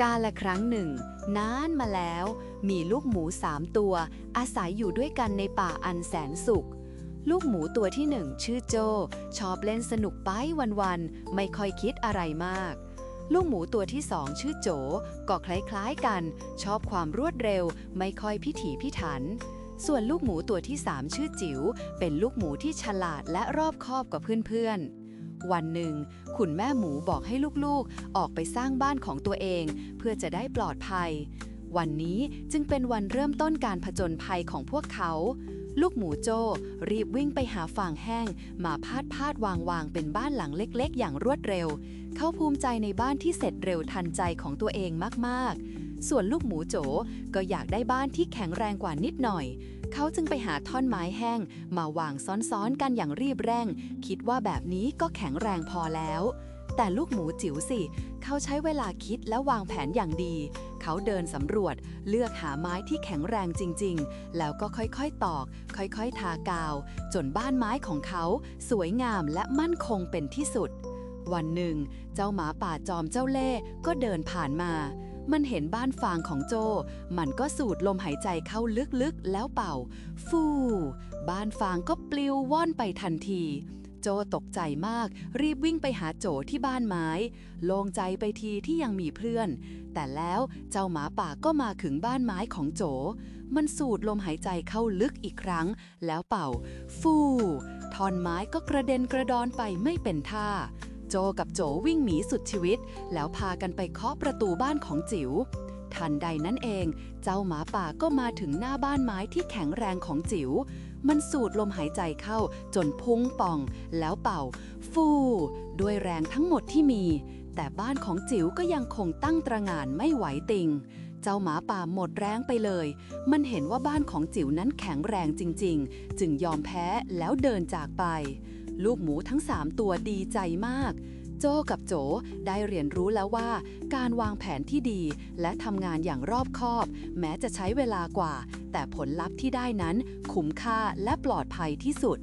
กาละครั้งหนึ่ง นานมาแล้ว มีลูกหมูสามตัว อาศัยอยู่ด้วยกันในป่าอันแสนสุข ลูกหมูตัวที่หนึ่งชื่อโจ ชอบเล่นสนุกไปวันๆ ไม่ค่อยคิดอะไรมาก ลูกหมูตัวที่สองชื่อโจ ก็คล้ายๆกัน ชอบความรวดเร็ว ไม่ค่อยพิถีพิถัน ส่วนลูกหมูตัวที่สามชื่อจิ๋ว เป็นลูกหมูที่ฉลาดและรอบคอบกว่าเพื่อนๆ วันหนึ่งคุณแม่หมูบอกให้ลูกๆ ออกไปสร้างบ้านของตัวเอง เพื่อจะได้ปลอดภัย วันนี้จึงเป็นวันเริ่มต้นการผจญภัยของพวกเขา ลูกหมูโจรีบวิ่งไปหาฟางแห้ง มาพาดพาดวางวางเป็นบ้านหลังเล็ก ๆ อย่างรวดเร็ว เขาภูมิใจในบ้านที่เสร็จเร็วทันใจของตัวเองมากๆ ส่วนลูกหมูโจก็อยากได้บ้านที่แข็งแรงกว่านิดหน่อย เขาจึงไปหาท่อนไม้แห้ง มาวางซ้อนๆกันอย่างรีบเร่ง คิดว่าแบบนี้ก็แข็งแรงพอแล้ว แต่ลูกหมูจิ๋วสิ เขาใช้เวลาคิดและวางแผนอย่างดี เขาเดินสำรวจเลือกหาไม้ที่แข็งแรงจริงๆ แล้วก็ค่อยๆตอก ค่อยๆ ทากาว จนบ้านไม้ของเขาสวยงามและมั่นคงเป็นที่สุดวันหนึ่ง เจ้าหมาป่าจอมเจ้าเล่ก็เดินผ่านมา มันเห็นบ้านฟางของโจ มันก็สูดลมหายใจเข้าลึกๆ แล้วเป่า ฟู บ้านฟางก็ปลิวว่อนไปทันที โจตกใจมาก รีบวิ่งไปหาโจที่บ้านไม้ โล่งใจไปทีที่ยังมีเพื่อน แต่แล้วเจ้าหมาป่าก็มาถึงบ้านไม้ของโจ มันสูดลมหายใจเข้าลึกอีกครั้ง แล้วเป่า ฟูท่อนไม้ก็กระเด็นกระดอนไปไม่เป็นท่า โจกับโจวิ่งหนีสุดชีวิต แล้วพากันไปเคาะประตูบ้านของจิ๋วทันใดนั้นเอง เจ้าหมาป่าก็มาถึงหน้าบ้านไม้ที่แข็งแรงของจิ๋วมันสูดลมหายใจเข้าจนพุงป่อง แล้วเป่า ฟู ด้วยแรงทั้งหมดที่มี แต่บ้านของจิ๋วก็ยังคงตั้งตระงานไม่ไหวติง เจ้าหมาป่าหมดแรงไปเลย มันเห็นว่าบ้านของจิ๋วนั้นแข็งแรงจริง ๆ จึงยอมแพ้แล้วเดินจากไป ลูกหมูทั้งสามตัวดีใจมาก โจกับโจได้เรียนรู้แล้วว่า การวางแผนที่ดีและทำงานอย่างรอบคอบ แม้จะใช้เวลากว่า แต่ผลลัพธ์ที่ได้นั้นคุ้มค่าและปลอดภัยที่สุด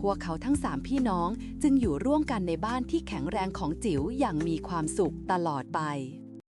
พวกเขาทั้งสามพี่น้องจึงอยู่ร่วมกันในบ้านที่แข็งแรงของจิ๋วอย่างมีความสุขตลอดไป